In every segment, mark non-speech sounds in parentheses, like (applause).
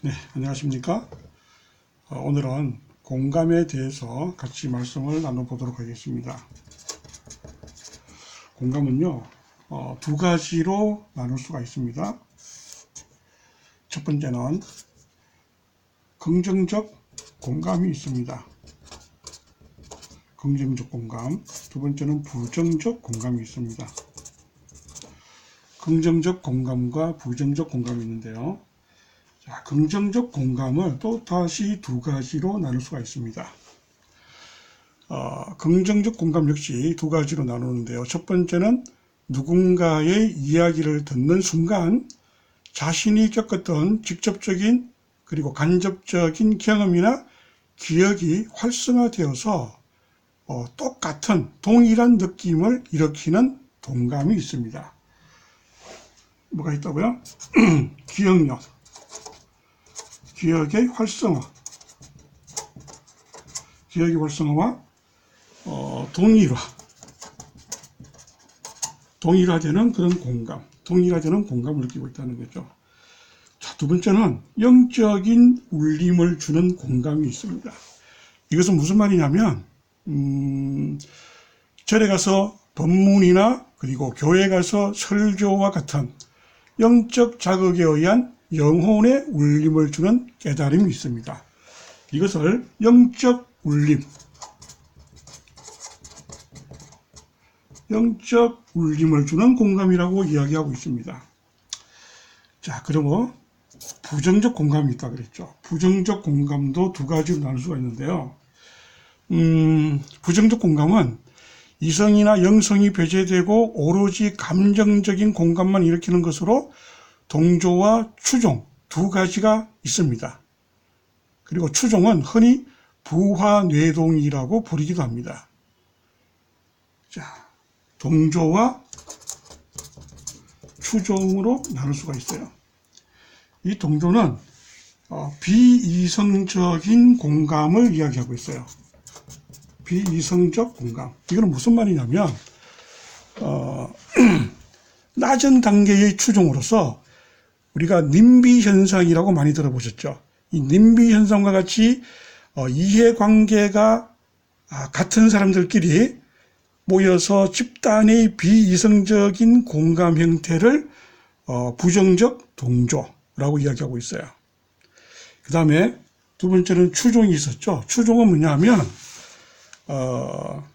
네, 안녕하십니까? 어, 오늘은 공감에 대해서 같이 말씀을 나눠보도록 하겠습니다. 공감은요, 어, 두 가지로 나눌 수가 있습니다. 첫 번째는 긍정적 공감이 있습니다. 긍정적 공감. 두 번째는 부정적 공감이 있습니다. 긍정적 공감과 부정적 공감이 있는데요. 자, 긍정적 공감을 또 다시 두 가지로 나눌 수가 있습니다. 어, 긍정적 공감 역시 두 가지로 나누는데요. 첫 번째는 누군가의 이야기를 듣는 순간 자신이 겪었던 직접적인 그리고 간접적인 경험이나 기억이 활성화되어서 어, 똑같은 동일한 느낌을 일으키는 동감이 있습니다. 뭐가 있다고요? (clears throat) 기억력, 기억의 활성화, 기억의 활성화와 어, 동일화, 동일화되는 그런 공감, 동일화되는 공감을 느끼고 있다는 거죠. 자, 두 번째는 영적인 울림을 주는 공감이 있습니다. 이것은 무슨 말이냐면, 음, 절에 가서 법문이나 그리고 교회 가서 설교와 같은 영적 자극에 의한 영혼의 울림을 주는 깨달음이 있습니다. 이것을 영적 울림, 영적 울림을 주는 공감이라고 이야기하고 있습니다. 자, 그리고 부정적 공감이 있다 그랬죠. 부정적 공감도 두 가지로 나눌 수가 있는데요. 음, 부정적 공감은 이성이나 영성이 배제되고 오로지 감정적인 공감만 일으키는 것으로 동조와 추종 두 가지가 있습니다. 그리고 추종은 흔히 부화뇌동이라고 부르기도 합니다. 자, 동조와 추종으로 나눌 수가 있어요. 이 동조는 어, 비이성적인 공감을 이야기하고 있어요. 비이성적 공감. 이거는 무슨 말이냐면, 어, (clears throat) 낮은 단계의 추종으로서 우리가 님비 현상이라고 많이 들어보셨죠. 이 님비 현상과 같이 어, 이해관계가 아, 같은 사람들끼리 모여서 집단의 비이성적인 공감 형태를 어, 부정적 동조라고 이야기하고 있어요. 그 다음에 두 번째는 추종이 있었죠. 추종은 뭐냐면 어,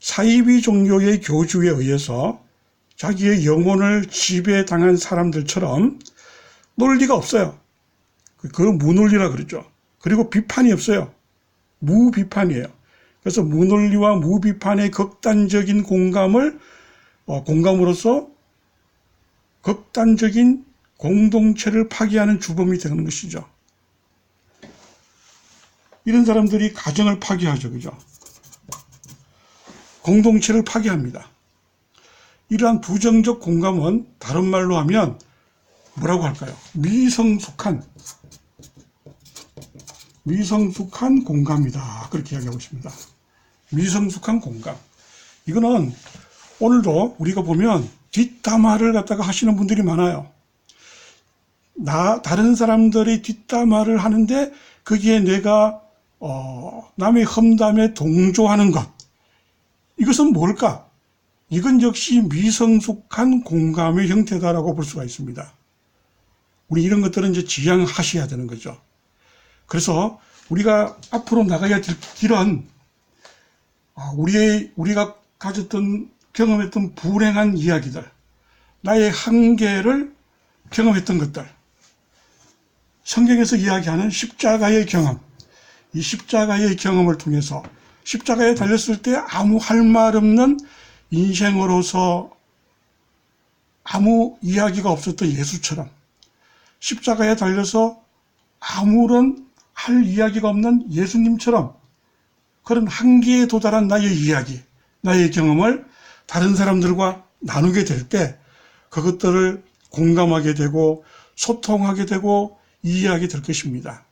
사이비 종교의 교주에 의해서 자기의 영혼을 지배당한 사람들처럼 논리가 없어요. 그걸 무논리라 그러죠. 그리고 비판이 없어요. 무비판이에요. 그래서 무논리와 무비판의 극단적인 공감을 어, 공감으로써 극단적인 공동체를 파괴하는 주범이 되는 것이죠. 이런 사람들이 가정을 파괴하죠. 그죠? 공동체를 파괴합니다. 이러한 부정적 공감은 다른 말로 하면 뭐라고 할까요? 미성숙한 미성숙한 공감이다. 그렇게 이야기하고 있습니다. 미성숙한 공감. 이거는 오늘도 우리가 보면 뒷담화를 갖다가 하시는 분들이 많아요. 나 다른 사람들이 뒷담화를 하는데 거기에 내가 어, 남의 험담에 동조하는 것. 이것은 뭘까? 이건 역시 미성숙한 공감의 형태다라고 볼 수가 있습니다. 우리 이런 것들은 이제 지양하셔야 되는 거죠. 그래서 우리가 앞으로 나가야 될 길은 아, 우리의 우리가 가졌던 경험했던 불행한 이야기들, 나의 한계를 경험했던 것들, 성경에서 이야기하는 십자가의 경험, 이 십자가의 경험을 통해서 십자가에 달렸을 때 아무 할 말 없는 인생으로서 아무 이야기가 없었던 예수처럼 십자가에 달려서 아무런 할 이야기가 없는 예수님처럼 그런 한계에 도달한 나의 이야기, 나의 경험을 다른 사람들과 나누게 될 때 그것들을 공감하게 되고 소통하게 되고 이해하게 될 것입니다.